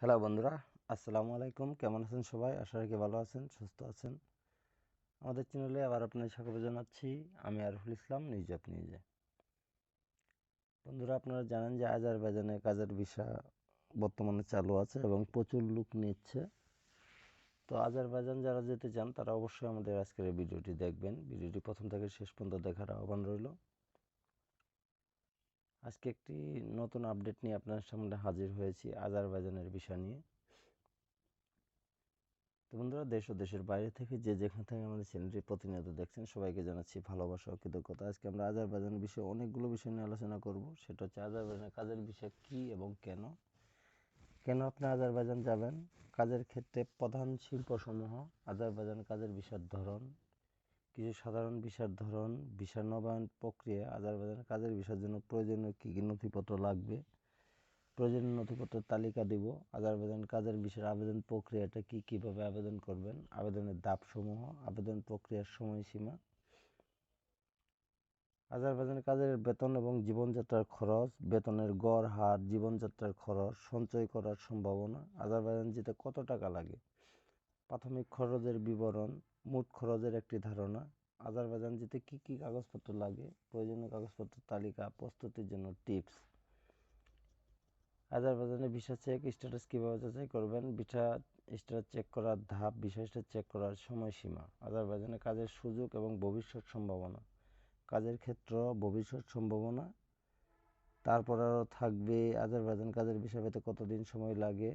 Hello বন্ধুরা, আসসালামু আলাইকুম। কেমন আছেন সবাই? আশা রাখি ভালো আছেন, সুস্থ আছেন। আমাদের চ্যানেলে আবার আপনাদের স্বাগত জানাচ্ছি। আমি আরফুল ইসলাম নিউজ অফ নিউজে। বন্ধুরা, আপনারা জানেন যে আজারবাইজানে কাজের ভিসা বর্তমানে চালু আছে এবং প্রচুর লোক নিচ্ছে। তো আজারবাইজান যারা যেতে চান, তারা অবশ্যই আমাদের আজকের ভিডিওটি দেখবেন। ভিডিওটি প্রথম থেকে শেষ পর্যন্ত দেখার আহ্বান রইল। আজকে একটি নতুন আপডেট নিয়ে আপনার সামনে হাজির হয়েছি আজারবাইজানের বিষয় নিয়ে। তো বন্ধুরা, দেশ ও দেশের বাইরে থেকে যে যেখান থেকে আমাদের চ্যানেলটি প্রতিনিয়ত দেখছেন, সবাইকে জানাচ্ছি ভালোবাসা ও কৃতজ্ঞতা। আজকে আমরা আজারবাইজানের বিষয়ে অনেকগুলো বিষয় নিয়ে আলোচনা করব। সেটা হচ্ছে আজারবাইজানের কাজের বিষয় কি এবং কেন? কেন আপনি আজারবাইজান যাবেন? কাজের ক্ষেত্রে প্রধান শিল্পসমূহ আজারবাইজান কাজের বিষয়ের ধরন কিছু সাধারণ ভিসার ধরন ভিসা নবায়ন প্রক্রিয়া আজারবাইজানের কাজের ভিসার জন্য প্রয়োজনীয় কী কী নথিপত্র লাগবে? প্রয়োজনীয় নথিপত্রের তালিকা দিব। আজারবাইজান কাজের ভিসার আবেদন প্রক্রিয়াটা কি কীভাবে আবেদন করবেন? আবেদনের ধাপসমূহ, আবেদন প্রক্রিয়ার সময়সীমা। আজারবাইজান কাজের বেতন এবং জীবনযাত্রার খরচ, বেতনের গড় হার, জীবনযাত্রার খরচ, সঞ্চয় করার সম্ভাবনা। আজারবাইজান যেতে কত টাকা লাগে? প্রাথমিক খরচের বিবরণ মোট খরচের একটি ধারণা। আজারবাইজান যেতে কী কী কাগজপত্র লাগে? প্রয়োজনীয় কাগজপত্রের তালিকা, প্রস্তুতির জন্য টিপস। আজারবাইজানে ভিসা চেক স্ট্যাটাস কীভাবে যাচাই করবেন? ভিসা স্ট্যাটাস চেক করার ধাপ, ভিসা স্ট্যাটাস চেক করার সময়সীমা। আজারবাইজানে কাজের সুযোগ এবং ভবিষ্যৎ সম্ভাবনা। কাজের ক্ষেত্র, ভবিষ্যৎ সম্ভাবনা। তারপর আরও থাকবে আজারবাইজান কাজের বিষয় পেতে কতদিন সময় লাগে?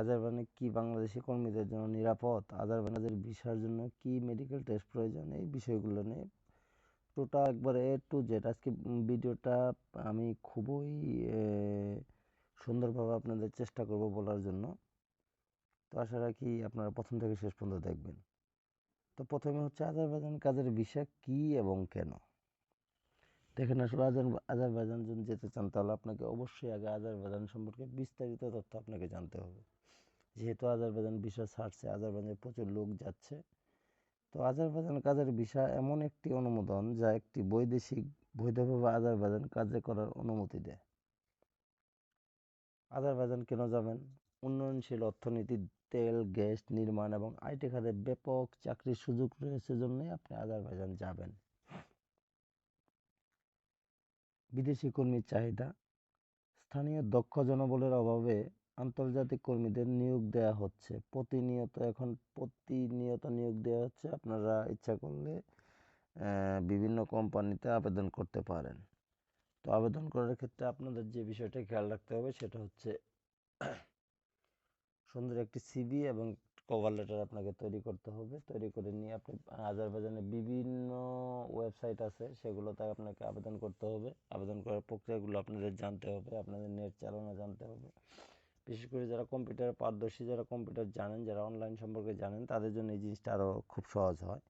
আজারবাইজানে কি বাংলাদেশি কর্মীদের জন্য নিরাপদ? আজারবাইজানের ভিসার জন্য কি মেডিকেল টেস্ট প্রয়োজন? এই বিষয়গুলো নিয়ে টোটাল একবার এ টু জেড আজকে ভিডিওটা আমি খুবই সুন্দরভাবে আপনাদের চেষ্টা করব বলার জন্য। তো আশা রাখি আপনারা প্রথম থেকে শেষ পর্যন্ত দেখবেন। তো প্রথমে হচ্ছে আজারবাইজান কাজের বিষয় কি এবং কেন? দেখেন আসলে আজার, আজারবাইজান যদি যেতে চান তাহলে আপনাকে অবশ্যই আগে আজারবাইজান সম্পর্কে বিস্তারিত তথ্য আপনাকে জানতে হবে। যেহেতু আজারবাইজান বিষয় ছাড়ছে, আজারবাইজানে প্রচুর লোক যাচ্ছে। তো আজারবাইজান কাজের বিষয় এমন একটি অনুমোদন যা একটি বৈদেশিক বৈধভাবে আজারবাইজান কাজে করার অনুমতি দেয়। আজারবাইজান কেন যাবেন? উন্নয়নশীল অর্থনীতি, তেল, গ্যাস নির্মাণ এবং আইটি খাতে ব্যাপক চাকরির সুযোগ রয়েছে জন্যই আপনি আজারবাইজান যাবেন। বিদেশি কর্মীর চাহিদা। স্থানীয় দক্ষ জনবলের অভাবে আন্তর্জাতিক কর্মীদের নিয়োগ দেওয়া হচ্ছে। প্রতিনিয়ত এখন প্রতিনিয়ত নিয়োগ দেওয়া হচ্ছে। আপনারা ইচ্ছা করলে বিভিন্ন কোম্পানিতে আবেদন করতে পারেন। তো আবেদন করার ক্ষেত্রে আপনাদের যে বিষয়টা খেয়াল রাখতে হবে, সেটা হচ্ছে সুন্দর একটি সিভি এবং কভার লেটার আপনাকে তৈরি করতে হবে। তৈরি করে নিয়ে আপনি আজারবাইজানে বিভিন্ন ওয়েবসাইট আছে, সেগুলোতে আপনাকে আবেদন করতে হবে। আবেদন করার প্রক্রিয়াগুলো আপনাদের জানতে হবে, আপনাদের নেট চালানো জানতে হবে। বিশেষ করে যারা কম্পিউটার পারদর্শী, যারা কম্পিউটার জানেন, যারা অনলাইন সম্পর্কে জানেন, তাদের জন্য এই জিনিসটা আরও খুব সহজ হয়।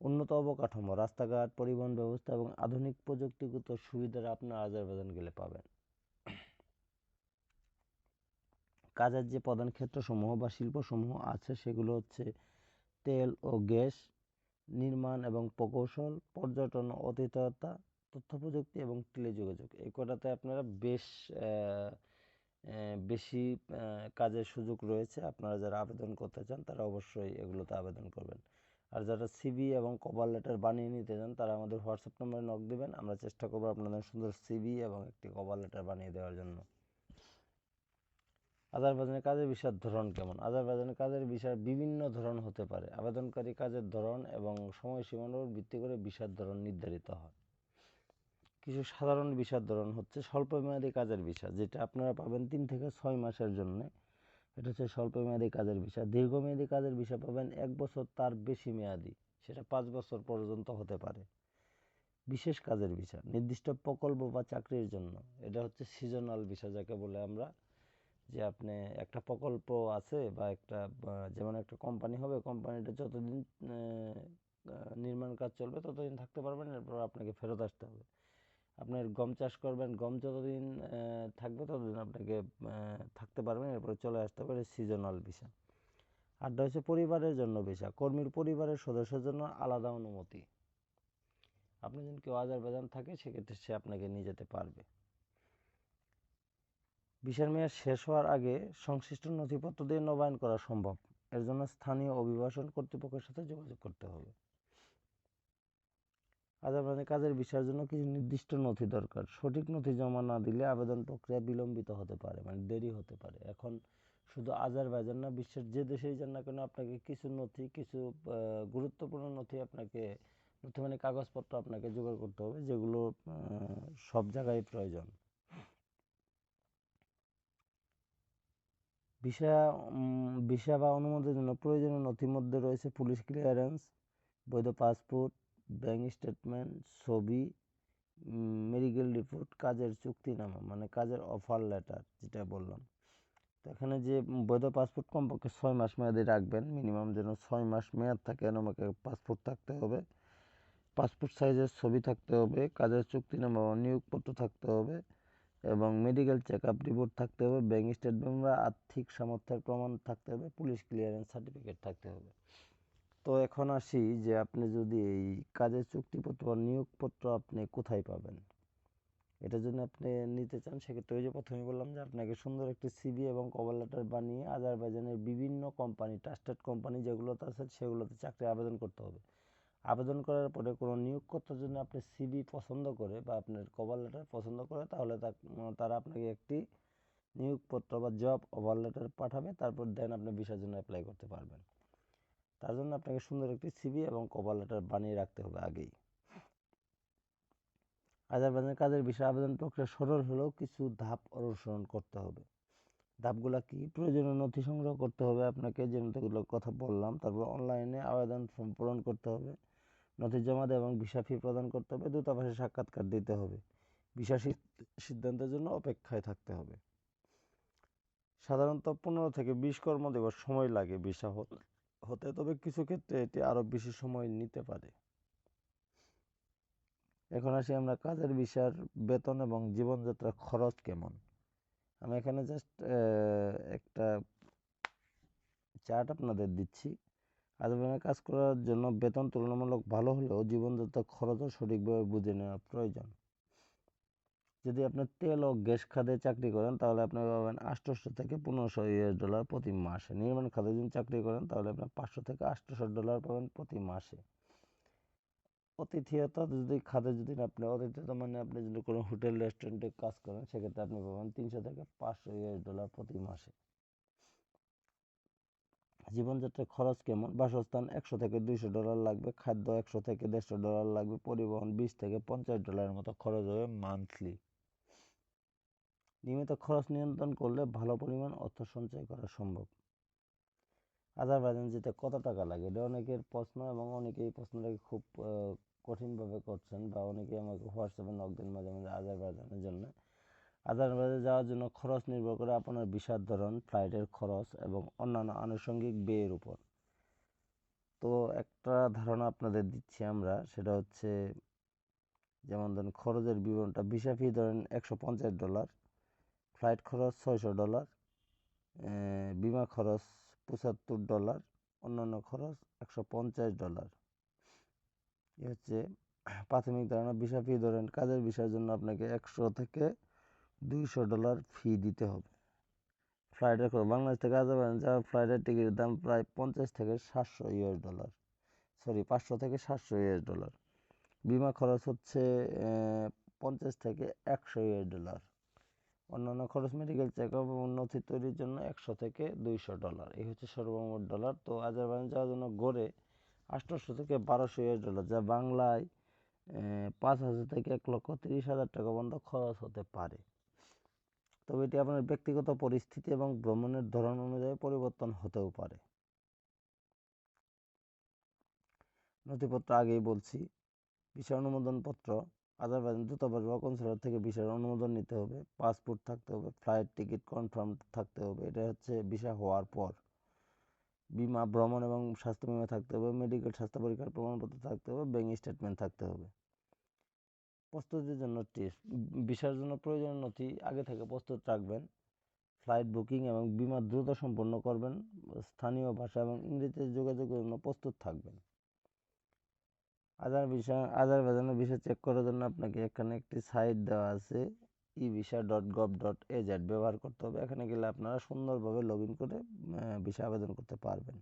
উন্নত অবকাঠামো, রাস্তাঘাট, পরিবহন ব্যবস্থা এবং আধুনিক প্রযুক্তিগত সুবিধার আপনার আজারবাইজান গেলে পাবেন। কাজের যে প্রধান ক্ষেত্রসমূহ বা শিল্পসমূহ আছে, সেগুলো হচ্ছে তেল ও গ্যাস নির্মাণ এবং প্রকৌশল, পর্যটন অতিথয়তা তথ্য প্রযুক্তি এবং টেলিযোগাযোগ। এই কটাতে আপনারা বেশ বেশি কাজের সুযোগ রয়েছে। আপনারা যারা আবেদন করতে চান, তারা অবশ্যই এগুলোতে আবেদন করবেন। আর যারা সিবি এবং কভার লেটার বানিয়ে নিতে চান, তারা আমাদের হোয়াটসঅ্যাপ নম্বরে নক দেবেন। আমরা চেষ্টা করব আপনাদের সুন্দর সিবি এবং একটি কভার লেটার বানিয়ে দেওয়ার জন্য। আজারবাইজানের কাজের বিষয়ের ধরন কেমন? আজারবাইজানের কাজের বিষয় বিভিন্ন ধরন হতে পারে। আবেদনকারী কাজের ধরন এবং সময়সীমার ভিত্তি করে বিষয়ের ধরন নির্ধারিত হয়। কিছু সাধারণ বিষয়ের ধরন হচ্ছে স্বল্পমেয়াদী কাজের বিষয় যেটা আপনারা পাবেন তিন থেকে ছয় মাসের জন্য। এটা হচ্ছে স্বল্পমেয়াদী কাজের বিষয় দীর্ঘমেয়াদী কাজের বিষয় পাবেন এক বছর তার বেশি মেয়াদি, সেটা পাঁচ বছর পর্যন্ত হতে পারে। বিশেষ কাজের বিষয় নির্দিষ্ট প্রকল্প বা চাকরির জন্য। এটা হচ্ছে সিজনাল বিষয় যাকে বলে আমরা যে আপনি একটা প্রকল্প আছে বা একটা যেমন একটা কোম্পানি হবে কোম্পানিটা যতদিন নির্মাণ কাজ চলবে ততদিন থাকতে পারবেন, এরপর আপনাকে ফেরত আসতে হবে। আপনার গম চাষ করবেন, গম যতদিন থাকবে ততদিন আপনাকে থাকতে পারবেন, এরপরে চলে আসতে পারে সিজনাল ভিসা আরটা হচ্ছে পরিবারের জন্য ভিসা কর্মীর পরিবারের সদস্যের জন্য আলাদা অনুমতি। আপনি যদি কেউ আজারবাইজান থাকে, সেক্ষেত্রে সে আপনাকে নিয়ে যেতে পারবে। ভিসার মেয়াদ শেষ হওয়ার আগে সংশ্লিষ্ট নথিপত্র দিয়ে নবায়ন করা সম্ভব। এর জন্য স্থানীয় অভিবাসন কর্তৃপক্ষের সাথে যোগাযোগ করতে হবে। আজারবাইজানে কাজের ভিসার জন্য কিছু নির্দিষ্ট নথি দরকার। সঠিক নথি জমা না দিলে আবেদন প্রক্রিয়া বিলম্বিত হতে পারে মানে দেরি হতে পারে। এখন শুধু আজারবাইজান না, বিশ্বের যে দেশেই যান না কেন আপনাকে কিছু নথি, কিছু গুরুত্বপূর্ণ নথি আপনাকে নথি মানে কাগজপত্র আপনাকে জোগাড় করতে হবে, যেগুলো সব জায়গায় প্রয়োজন। ভিসা ভিসা বা অনুমোদনের জন্য প্রয়োজনীয় নথির মধ্যে রয়েছে পুলিশ ক্লিয়ারেন্স, বৈধ পাসপোর্ট ব্যাংক স্টেটমেন্ট ছবি মেডিকেল রিপোর্ট কাজের চুক্তিনামা মানে কাজের অফার লেটার যেটা বললাম। তো এখানে যে বৈধ পাসপোর্ট কমপক্ষে ছয় মাস মেয়াদি রাখবেন মিনিমাম যেন ছয় মাস মেয়াদ থাকে আমাকে পাসপোর্ট থাকতে হবে। পাসপোর্ট সাইজের ছবি থাকতে হবে, কাজের চুক্তিনামা বা নিয়োগপত্র থাকতে হবে এবং মেডিকেল চেক আপ রিপোর্ট থাকতে হবে ব্যাংক স্টেটমেন্ট বা আর্থিক সামর্থ্যের প্রমাণ থাকতে হবে, পুলিশ ক্লিয়ারেন্স সার্টিফিকেট থাকতে হবে। তো এখন আসি যে আপনি যদি এই কাজের চুক্তিপত্র বা নিয়োগপত্র আপনি কোথায় পাবেন? এটার জন্য আপনি নিতে চান, সেক্ষেত্রে ওই যে প্রথমে বললাম যে আপনাকে সুন্দর একটি সিভি এবং কভার লেটার বানিয়ে আজারবাইজানের বিভিন্ন কোম্পানি ট্রাস্টেড কোম্পানি যেগুলোতে আছে, সেগুলোতে চাকরি আবেদন করতে হবে। আবেদন করার পরে কোনো নিয়োগকর্তার জন্য আপনি সিভি পছন্দ করে বা আপনার কভার লেটার পছন্দ করে, তাহলে তারা আপনাকে একটি নিয়োগপত্র বা জব ওভার লেটার পাঠাবে, তারপর দেন আপনি ভিসার জন্য অ্যাপ্লাই করতে পারবেন। তার জন্য আপনাকে সুন্দর একটি সিভি এবং কভার লেটার বানিয়ে রাখতে হবে আগেই। আজারবাইজানের কাজের বিষয়ে আবেদন প্রক্রিয়া সরল হলেও কিছু ধাপ অনুসরণ করতে হবে। ধাপগুলো কি? প্রয়োজনীয় নথি সংগ্রহ করতে হবে আপনাকে যে নথিগুলোর কথা বললাম। তারপর অনলাইনে আবেদন ফর্ম পূরণ করতে হবে। নথি জমা দেওয়া এবং ভিসা ফি প্রদান করতে হবে। দূতাবাসে সাক্ষাৎকার দিতে হবে। ভিসা সিদ্ধান্তের জন্য অপেক্ষায় থাকতে হবে। সাধারণত পনেরো থেকে বিশ কর্মদিবস সময় লাগে ভিসা হতে। তবে কিছু ক্ষেত্রে এটি আরও বেশি সময় নিতে পারে। এখন আসি আমরা কাজের বিষয়ের বেতন এবং জীবনযাত্রার খরচ কেমন? আমি এখানে জাস্ট একটা চার্ট আপনাদের দিচ্ছি। আজীবনে কাজ করার জন্য বেতন তুলনামূলক ভালো হলেও জীবনযাত্রার খরচও সঠিকভাবে বুঝে নেওয়া প্রয়োজন। যদি আপনি তেল ও গ্যাস খাতে চাকরি করেন, তাহলে আপনি পাবেন আটশোশো থেকে পনেরোশো ইউএস ডলার প্রতি মাসে। নির্মাণ খাতে যদি চাকরি করেন, তাহলে আপনি পাঁচশো থেকে আটশোশো ডলার পাবেন প্রতি মাসে। অতিথিয়তা যদি খাতে যদি আপনি, অতিথিয়তা মানে আপনি যদি কোনো হোটেল, রেস্টুরেন্টে কাজ করেন, সেক্ষেত্রে আপনি পাবেন তিনশো থেকে পাঁচশো ইউএস ডলার প্রতি মাসে। জীবনযাত্রার খরচ কেমন? বাসস্থান একশো থেকে দুইশো ডলার লাগবে, খাদ্য একশো থেকে দেড়শো ডলার লাগবে, পরিবহন বিশ থেকে পঞ্চাশ ডলারের মতো খরচ হবে মান্থলি। নিয়মিত খরচ নিয়ন্ত্রণ করলে ভালো পরিমাণ অর্থ সঞ্চয় করা সম্ভব। আজারবাইজান যেতে কত টাকা লাগে? এটা অনেকের প্রশ্ন এবং অনেকে এই প্রশ্নটাকে খুব কঠিনভাবে করছেন বা অনেকে আমাকে হোয়াটসঅ্যাপে নক দেন মাঝে মাঝে আজারবাইজানের জন্য। আজারবাইজান যাওয়ার জন্য খরচ নির্ভর করে আপনার ভিসার ধরন, ফ্লাইটের খরচ এবং অন্যান্য আনুষঙ্গিক ব্যয়ের উপর। তো একটা ধারণা আপনাদের দিচ্ছি আমরা, সেটা হচ্ছে, যেমন ধরেন খরচের বিবরণটা ভিসা ফি ধরেন একশো পঞ্চাশ ডলার। ফ্লাইট খরচ ছয়শো ডলার বিমা খরচ পঁচাত্তর ডলার, অন্যান্য খরচ একশো পঞ্চাশ ডলার। এ হচ্ছে প্রাথমিক ধারণা, ভিসা ফি ধরেন, কাজের বিষয়ের জন্য আপনাকে একশো থেকে দুইশো ডলার ফি দিতে হবে। ফ্লাইটের খরচ বাংলাদেশ থেকে আজারবাইজান যাওয়ার ফ্লাইটের টিকিটের দাম প্রায় পঞ্চাশ থেকে সাতশো ইউএস ডলার সরি পাঁচশো থেকে সাতশো ইউএস ডলার বিমা খরচ হচ্ছে পঞ্চাশ থেকে একশো ইউএস ডলার অন্যান্য খরচ মেডিকেল চেক আপ এবং নথি তৈরির জন্য একশো থেকে দুইশো ডলার এই হচ্ছে সর্বমোট ডলার তো আজারবাইজান যাওয়ার জন্য গড়ে আষ্টশো থেকে বারোশো ইউএস ডলার যা বাংলায় পাঁচ হাজার থেকে এক লক্ষ তিরিশ হাজার টাকা পর্যন্ত খরচ হতে পারে। তবে এটি আপনার ব্যক্তিগত পরিস্থিতি এবং ভ্রমণের ধরন অনুযায়ী পরিবর্তন হতেও পারে। নথিপত্র আগেই বলছি। বিষয় অনুমোদনপত্র আজারবাইজান দূতাবাস বা কনসুলেট থেকে ভিসার অনুমোদন নিতে হবে পাসপোর্ট থাকতে হবে ফ্লাইট টিকিট কনফার্ম থাকতে হবে, এটা হচ্ছে ভিসা হওয়ার পর। বিমা, ভ্রমণ এবং স্বাস্থ্য বিমা থাকতে হবে মেডিকেল স্বাস্থ্য পরীক্ষার প্রমাণপত্র থাকতে হবে ব্যাঙ্ক স্টেটমেন্ট থাকতে হবে। প্রস্তুতির জন্য টেস্ট ভিসার জন্য প্রয়োজনীয় নথি আগে থেকে প্রস্তুত রাখবেন ফ্লাইট বুকিং এবং বিমা দ্রুত সম্পন্ন করবেন, স্থানীয় ভাষা এবং ইংরেজিতে যোগাযোগের জন্য প্রস্তুত থাকবেন। আধার বিষয় আধার বাজানোর বিষয় চেক করার জন্য আপনাকে এখানে একটি সাইট দেওয়া আছে e visa dot gov dot AZ ব্যবহার করতে হবে। এখানে গেলে আপনারা সুন্দরভাবে লগ ইন করে ভিসা আবেদন করতে পারবেন।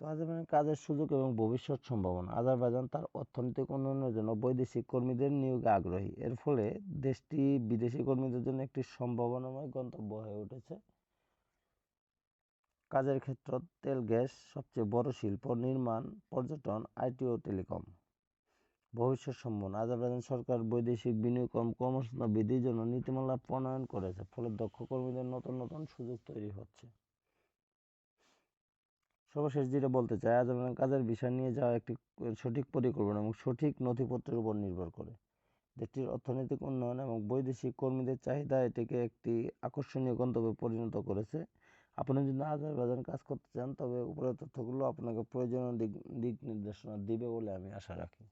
তো আজারবাইজান কাজের সুযোগ এবং ভবিষ্যৎ সম্ভাবনা। আজারবাইজান তার অর্থনৈতিক উন্নয়নের জন্য বৈদেশিক কর্মীদের নিয়োগে আগ্রহী। এর ফলে দেশটি বিদেশি কর্মীদের জন্য একটি সম্ভাবনাময় গন্তব্য হয়ে উঠেছে। কাজের ক্ষেত্র তেল, গ্যাস সবচেয়ে বড় শিল্প, নির্মাণ, পর্যটন, আইটি ও টেলিকম। ভবিষ্যৎ সম্ভাবনা আজারবাইজান সরকার বৈদেশিক বিনিয়োগ কর্মসংস্থান বৃদ্ধির জন্য নীতিমালা প্রণয়ন করেছে। ফলে দক্ষ কর্মীদের নতুন নতুন সুযোগ তৈরি হচ্ছে। সর্বশেষ যেটা বলতে চাই, আজারবাইজান কাজের বিষয় নিয়ে যাওয়া একটি সঠিক পরিকল্পনা এবং সঠিক নথিপত্রের উপর নির্ভর করে। দেশটির অর্থনৈতিক উন্নয়ন এবং বৈদেশিক কর্মীদের চাহিদা এটিকে একটি আকর্ষণীয় গন্তব্যে পরিণত করেছে। আপনি যদি আজারবাইজান কাজ করতে চান, তবে উপরের তথ্যগুলো আপনাকে প্রয়োজনীয় দিক দিক নির্দেশনা দিবে বলে আমি আশা রাখি।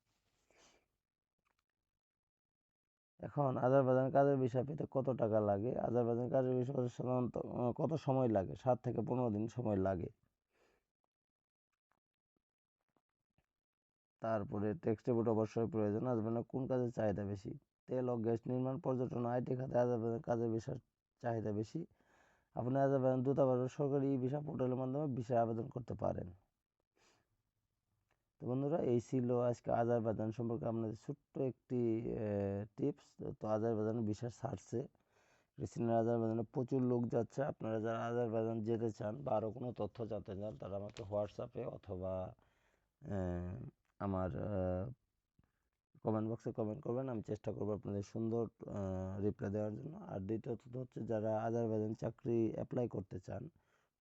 এখন আজারবাইজান কাজের বিষয় পেতে কত টাকা লাগে? আজারবাইজান কাজের বিষয় সাধারণত কত সময় লাগে? সাত থেকে পনেরো দিন সময় লাগে। তারপরে টেক্সটেবুট অবশ্যই প্রয়োজন। আজারবাইজানে কোন কাজের চাহিদা বেশি? তেল ও গ্যাস নির্মাণ, পর্যটন আইটি খাতে আজারবাইজান কাজের বিষয়ের চাহিদা বেশি। আপনি আজারবাইজান দূতাবাস সরকারি ভিসা পোর্টালের মাধ্যমে ভিসা আবেদন করতে পারেন। তো বন্ধুরা, এই ছিল আজকে আজারবাইজান সম্পর্কে আপনাদের ছোট্ট একটি টিপস তো আজারবাইজানের ভিসা সার্চে রিসেন্ট আজারবাইজানে প্রচুর লোক যাচ্ছে। আপনারা যারা আজারবাইজান যেতে চান বা আরও কোনো তথ্য জানতে চান, তারা আমাকে হোয়াটসঅ্যাপে অথবা আমার কমেন্ট বক্সে কমেন্ট করবেন, আমি চেষ্টা করব আপনাদের সুন্দর রিপ্লাই দেওয়ার জন্য। আর দ্বিতীয়ত হচ্ছে, যারা আজারবাইজান চাকরি অ্যাপ্লাই করতে চান,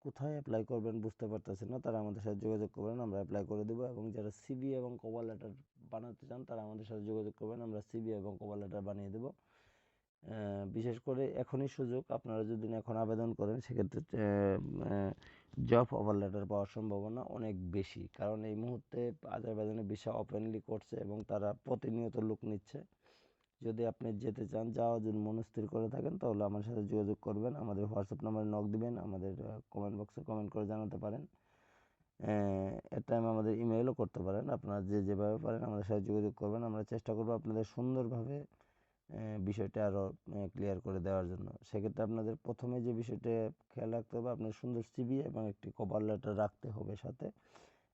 কোথায় অ্যাপ্লাই করবেন বুঝতে পারতেছেন না, তারা আমাদের সাথে যোগাযোগ করবেন, আমরা অ্যাপ্লাই করে দেবো। এবং যারা সিবি এবং কভার লেটার বানাতে চান, তারা আমাদের সাথে যোগাযোগ করবেন, আমরা সিবি এবং কভার লেটার বানিয়ে দেবো। বিশেষ করে এখনই সুযোগ, আপনারা যদি এখন আবেদন করেন, সেক্ষেত্রে জব অফার লেটার পাওয়ার সম্ভাবনা অনেক বেশি। কারণ এই মুহূর্তে আজারবাইজানে ভিসা ওপেনলি করছে এবং তারা প্রতিনিয়ত লোক নিচ্ছে। যদি আপনি যেতে চান যাওয়ার জন্য মনস্থির করে থাকেন, তাহলে আমার সাথে যোগাযোগ করবেন। আমাদের হোয়াটসঅ্যাপ নাম্বারে নক দিবেন, আমাদের কমেন্ট বক্সে কমেন্ট করে জানাতে পারেন। এর টাইম আমাদের ইমেলও করতে পারেন। আপনারা যে যেভাবে পারেন, আমাদের সাথে যোগাযোগ করবেন। আমরা চেষ্টা করব আপনাদের সুন্দরভাবে বিষয়টা আরও ক্লিয়ার করে দেওয়ার জন্য। সেক্ষেত্রে আপনাদের প্রথমে যে বিষয়টা খেয়াল রাখতে হবে, আপনার সুন্দর সিবি এবং একটি কভার লেটার রাখতে হবে সাথে।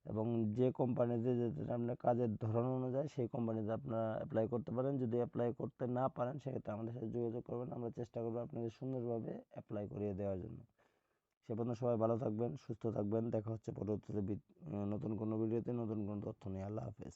এবং যে কোম্পানিতে আপনার কাজের ধরন অনুযায়ী সেই কোম্পানিতে আপনারা অ্যাপ্লাই করতে পারেন। যদি অ্যাপ্লাই করতে না পারেন, সেক্ষেত্রে আমাদের সাথে যোগাযোগ করবেন। আমরা চেষ্টা করব আপনাদের সুন্দরভাবে অ্যাপ্লাই করিয়ে দেওয়ার জন্য। সে পর্যন্ত সবাই ভালো থাকবেন, সুস্থ থাকবেন। দেখা হচ্ছে পরবর্তীতে নতুন কোনো ভিডিওতে, নতুন কোনো তথ্য নিয়ে। আল্লাহ হাফেজ।